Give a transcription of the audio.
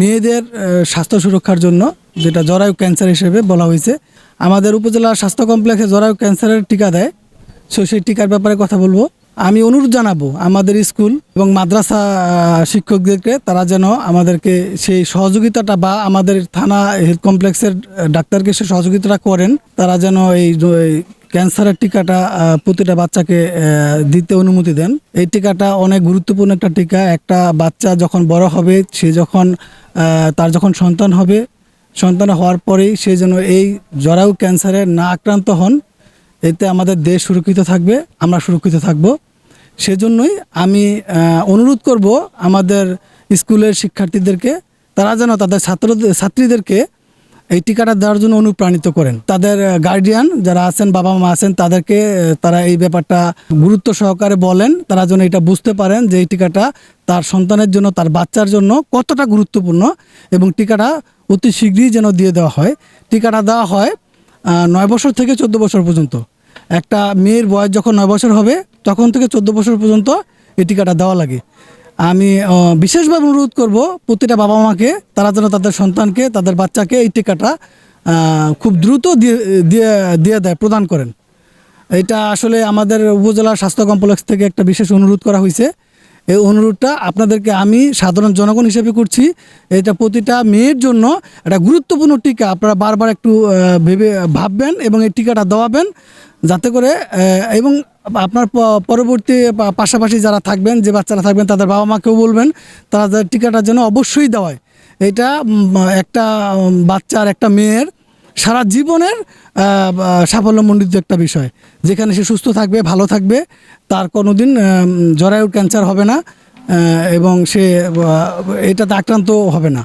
মেয়েদের স্বাস্থ্য সুরক্ষার জন্য, যেটা জরায়ু ক্যান্সার হিসেবে বলা হয়েছে, আমাদের উপজেলা স্বাস্থ্য কমপ্লেক্সে জরায়ু ক্যান্সারের টিকা দেয়। সো সেই টিকার ব্যাপারে কথা বলব। আমি অনুরোধ জানাব আমাদের স্কুল এবং মাদ্রাসা শিক্ষকদেরকে, তারা যেন আমাদেরকে সেই সহযোগিতাটা বা আমাদের থানা হেলথ কমপ্লেক্সের ডাক্তারকে সে সহযোগিতাটা করেন। তারা যেন এই ক্যান্সারের টিকাটা প্রতিটা বাচ্চাকে দিতে অনুমতি দেন। এই টিকাটা অনেক গুরুত্বপূর্ণ একটা টিকা। একটা বাচ্চা যখন বড় হবে, সে যখন তার যখন সন্তান হবে, সন্তান হওয়ার পরেই সে যেন এই জরায়ু ক্যান্সারে না আক্রান্ত হন। এতে আমাদের দেশ সুরক্ষিত থাকবে, আমরা সুরক্ষিত থাকব। সেজন্যই আমি অনুরোধ করব আমাদের স্কুলের শিক্ষার্থীদেরকে, তারা যেন তাদের ছাত্র ছাত্রীদেরকে এই টিকাটা দেওয়ার জন্য অনুপ্রাণিত করেন। তাদের গার্ডিয়ান যারা আছেন, বাবা মা আছেন, তাদেরকে তারা এই ব্যাপারটা গুরুত্ব সহকারে বলেন। তারা যেন এটা বুঝতে পারেন যে এই টিকাটা তার সন্তানের জন্য, তার বাচ্চার জন্য কতটা গুরুত্বপূর্ণ এবং টিকাটা অতি শীঘ্রই যেন দিয়ে দেওয়া হয়। টিকাটা দেওয়া হয় নয় বছর থেকে চোদ্দ বছর পর্যন্ত। একটা মেয়ের বয়স যখন নয় বছর হবে, তখন থেকে চোদ্দ বছর পর্যন্ত এই টিকাটা দেওয়া লাগে। আমি বিশেষভাবে অনুরোধ করব প্রতিটা বাবা মাকে তারা যেন তাদের সন্তানকে, তাদের বাচ্চাকে এই টিকাটা খুব দ্রুত দিয়ে দিয়ে দিয়ে প্রদান করেন। এটা আসলে আমাদের উপজেলা স্বাস্থ্য কমপ্লেক্স থেকে একটা বিশেষ অনুরোধ করা হয়েছে। এই অনুরোধটা আপনাদেরকে আমি সাধারণ জনগণ হিসেবে করছি। এটা প্রতিটা মেয়ের জন্য একটা গুরুত্বপূর্ণ টিকা। আপনারা বারবার একটু ভেবে ভাববেন এবং এই টিকাটা দেওয়াবেন, যাতে করে এবং আপনার পরবর্তী পাশাপাশি যারা থাকবেন যে বাচ্চারা থাকবেন তাদের বাবা মাকেও বলবেন তারা যাতে টিকাটা যেন অবশ্যই দেওয়ায়। এটা একটা বাচ্চার একটা মেয়ের সারা জীবনের সাফল্যমণ্ডিত একটা বিষয়। যেখানে সে সুস্থ থাকবে ভালো থাকবে তার কোনোদিন আহ, জরায়ুর ক্যান্সার হবে না এবং সে এটাতে আক্রান্ত হবে না।